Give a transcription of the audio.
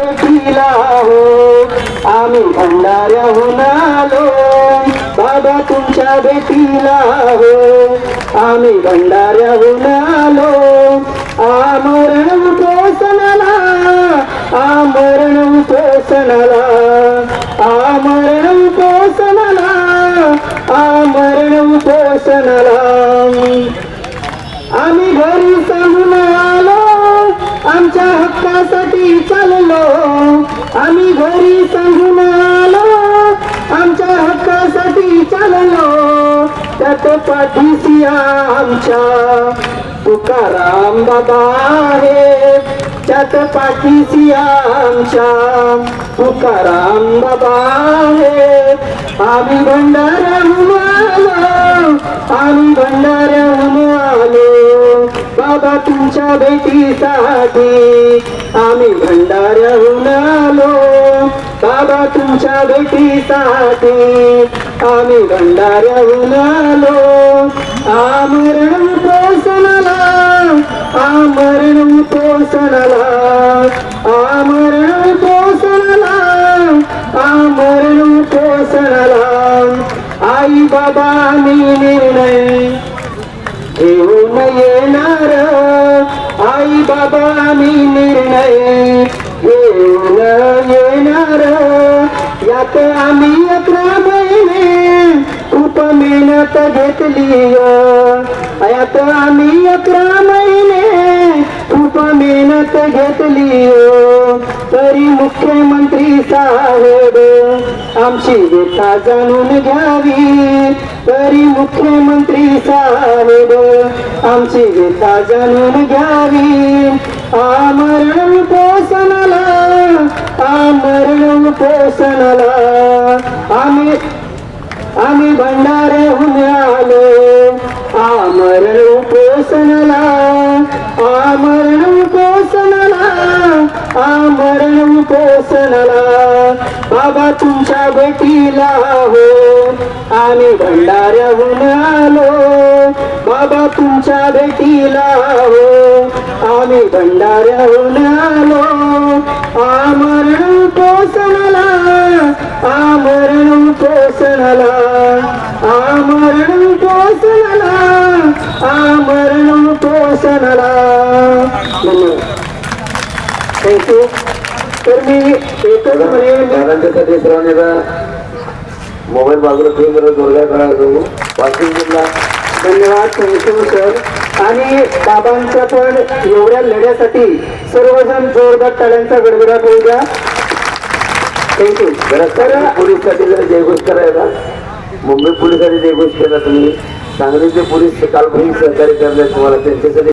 भेटीला हो आम्ही भंडाऱ्याहून आलो बाबा तुमच्या भेटीला हो आम्ही भंडाऱ्याहून आलो आमरण उपोषणाला आमरण उपोषणाला आमरण उपोषणाला आमरण उपोषणाला तो पाठीशी आमच्या तुकाराम बाबा आहे त्यात पाठीशी आमच्या तुकाराम बाबा आहे आम्ही भंडाऱ्याहून आलो आम्ही भंडाऱ्याहून आलो. बाबा तुमच्या भेटीसाठी आम्ही भंडाऱ्याहून आलो. बाबा तुमच्या भेटीसाठी आम्ही भंडाऱ्याहून आलो आमरण पोषणाला आमरण पोषणाला आमरण पोषणाला आमरण पोषणाला आई बाबा मी निर्णय घेऊन येणार आई बाबा मी निर्णय घेऊन येणार यात आम्ही अकरा महिने मेहनत घेतली आयात आम्ही अकरा महिने खूप मेहनत घेतली तरी मुख्यमंत्री साहेब आमची व्यथा जाणून घ्यावी. तरी मुख्यमंत्री साहेब आमची व्यथा जाणून घ्यावी. आमरण पोषणाला आमरण उपोषणाला आम्ही आम्ही भंडाऱ्याहून बाबा तुमच्या भेटीला हो आम्ही भंडाऱ्याहून आलो. बाबा तुमच्या भेटीला हो आम्ही भंडाऱ्याहून आलो. आमरण पोषणाला आमरण पोषणाला आमरण पोषणाला आमरण पोषणाला धन्यवाद. थँक्यू तर मी एकच म्हणेन दादांच्यासाठी सर्वांनी मोबाईल बाजूला ठेवून जरा जोडल्या करा वाशिम जिल्हा. धन्यवाद थँक्यू सर आणि बाबांच्या पण एवढ्या लढ्यासाठी सर्वजण जोरदार टाळ्यांचा गडगडाट होऊ द्या. थँक्यू जरा पोलीससाठी जरा जयघोष करायला मुंबई पोलिसांनी जयघोष केला तुम्ही. सांगलीचे पोलीस काल सहकार्य करले तुम्हाला. त्यांच्यासाठी